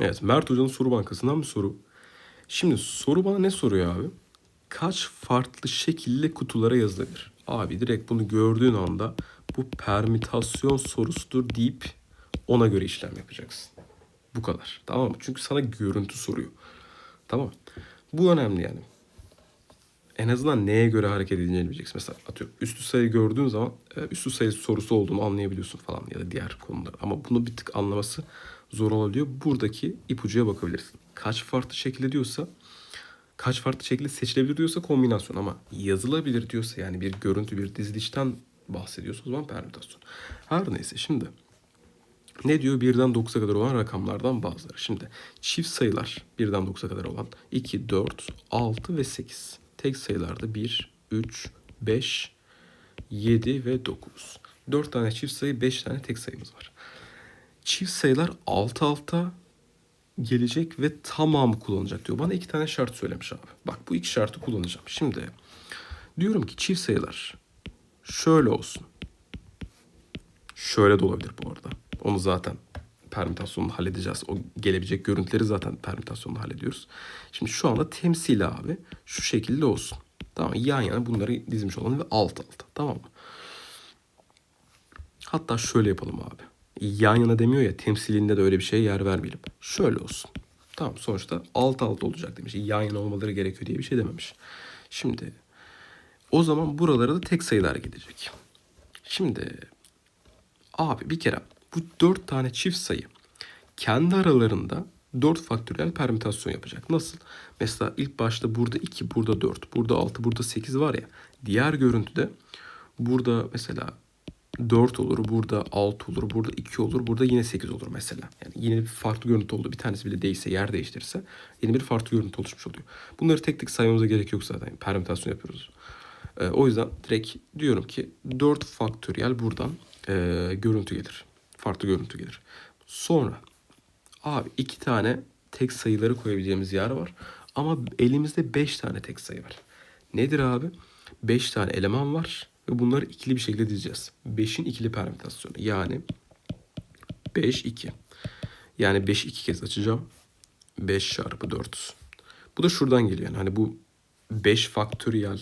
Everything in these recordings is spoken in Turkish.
Evet Mert Hoca'nın soru bankasından bir soru. Şimdi soru bana ne soruyor abi? Kaç farklı şekilde kutulara yazılabilir? Abi direkt bunu gördüğün anda bu permütasyon sorusudur deyip ona göre işlem yapacaksın. Bu kadar. Tamam mı? Çünkü sana görüntü soruyor. Tamam. Bu önemli yani. En azından neye göre hareket edeceğini bileceksin. Mesela atıyorum üstü sayı gördüğün zaman e, üstü sayı sorusu olduğunu anlayabiliyorsun falan ya da diğer konular. Ama bunu bir tık anlaması zor olabiliyor. Buradaki ipucuya bakabilirsin. Kaç farklı şekilde diyorsa kaç farklı şekilde seçilebilir diyorsa kombinasyon ama yazılabilir diyorsa yani bir görüntü bir dizilişten bahsediyorsa o zaman permütasyon. Her neyse şimdi ne diyor? 1'den 9'a kadar olan rakamlardan bazıları. Şimdi çift sayılar 1'den 9'a kadar olan 2, 4, 6 ve 8. Tek sayılarda 1, 3, 5, 7 ve 9. 4 tane çift sayı, 5 tane tek sayımız var. Çift sayılar alt alta gelecek ve tamamı kullanacak diyor. Bana iki tane şart söylemiş abi. Bak bu iki şartı kullanacağım. Şimdi diyorum ki çift sayılar şöyle olsun. Şöyle de olabilir bu arada. Onu zaten permütasyonla halledeceğiz. O gelebilecek görüntüleri zaten permütasyonla hallediyoruz. Şimdi şu anda temsili abi şu şekilde olsun. Tamam yan yana bunları dizmiş olalım ve alt alta. Tamam mı? Hatta şöyle yapalım abi. Yan yana demiyor ya temsilinde de öyle bir şeye yer vermeyelim. Şöyle olsun. Tamam sonuçta alt alta olacak demiş. Yan yana olmaları gerekiyor diye bir şey dememiş. Şimdi o zaman buralara da tek sayılar gidecek. Şimdi abi bir kere bu dört tane çift sayı kendi aralarında 4 faktöriyel permütasyon yapacak. Nasıl? Mesela ilk başta burada 2, burada 4, burada 6, burada 8 var ya. Diğer görüntüde burada mesela 4 olur, burada 6 olur, burada 2 olur, burada yine 8 olur mesela. Yani yine bir farklı görüntü oldu. Bir tanesi bile değişse, yer değiştirirse yeni bir farklı görüntü oluşmuş oluyor. Bunları tek tek saymamıza gerek yok zaten. Permütasyon yapıyoruz. Ee, o yüzden direkt diyorum ki 4 faktöriyel buradan e, görüntü gelir. Farklı görüntü gelir. Sonra abi iki tane tek sayıları koyabileceğimiz yer var. Ama elimizde 5 tane tek sayı var. Nedir abi? 5 tane eleman var ve bunları ikili bir şekilde dizeceğiz. 5'in ikili permütasyonu. Yani 5 2. Yani 5'i iki kez açacağım. 5 çarpı 4. Bu da şuradan geliyor. Yani hani bu 5 faktöriyel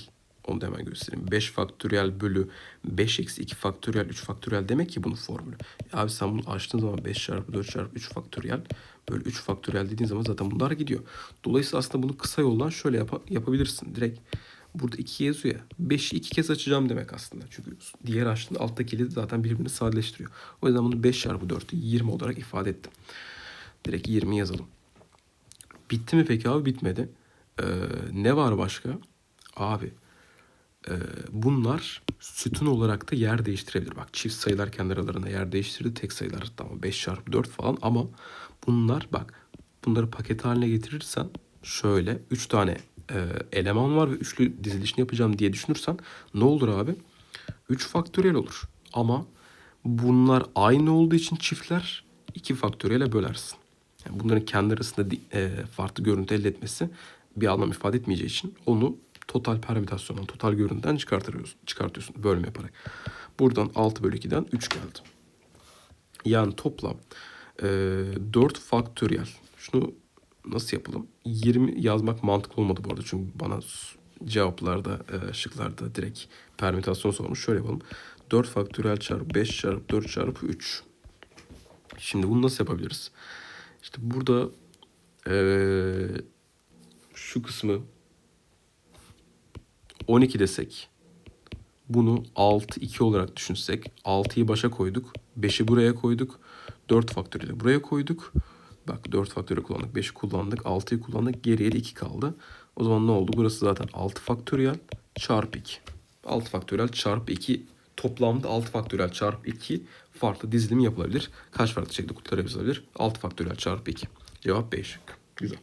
onu da hemen göstereyim. 5 faktöriyel bölü 5 eksi 2 faktöriyel 3 faktöriyel demek ki bunun formülü. Abi sen bunu açtığın zaman 5 çarpı 4 çarpı 3 faktöriyel bölü 3 faktöriyel dediğin zaman zaten bunlar gidiyor. Dolayısıyla aslında bunu kısa yoldan şöyle yap- yapabilirsin. Direkt burada 2 yazıyor ya. 5'i 2 kez açacağım demek aslında. Çünkü diğer açtığında alttakiyle zaten birbirini sadeleştiriyor. O yüzden bunu 5 çarpı 4'ü 20 olarak ifade ettim. Direkt 20 yazalım. Bitti mi peki abi? Bitmedi. Ee, ne var başka? Abi bunlar sütun olarak da yer değiştirebilir. Bak çift sayılar kendi aralarında yer değiştirdi. Tek sayılar tamam 5 çarpı 4 falan ama bunlar bak bunları paket haline getirirsen şöyle 3 tane e, eleman var ve üçlü dizilişini yapacağım diye düşünürsen ne olur abi? 3 faktöriyel olur. Ama bunlar aynı olduğu için çiftler 2 faktöriyele bölersin. Yani bunların kendi arasında e, farklı görüntü elde etmesi bir anlam ifade etmeyeceği için onu total permütasyondan, total görüntüden çıkartıyorsun, çıkartıyorsun bölme yaparak. Buradan 6 bölü 2'den 3 geldi. Yani toplam e, 4 faktöriyel. Şunu nasıl yapalım? 20 yazmak mantıklı olmadı bu arada. Çünkü bana cevaplarda, e, şıklarda direkt permütasyon sormuş. Şöyle yapalım. 4 faktöriyel çarpı 5 çarpı 4 çarpı 3. Şimdi bunu nasıl yapabiliriz? İşte burada e, şu kısmı 12 desek bunu 6 2 olarak düşünsek 6'yı başa koyduk. 5'i buraya koyduk. 4 faktörüyle buraya koyduk. Bak 4 faktörü kullandık. 5'i kullandık. 6'yı kullandık. Geriye de 2 kaldı. O zaman ne oldu? Burası zaten 6 faktöriyel çarpı 2. 6 faktöriyel çarpı 2 toplamda 6 faktöriyel çarpı 2 farklı dizilimi yapılabilir. Kaç farklı şekilde kutulara yazılabilir? 6 faktöriyel çarpı 2. Cevap B. Güzel.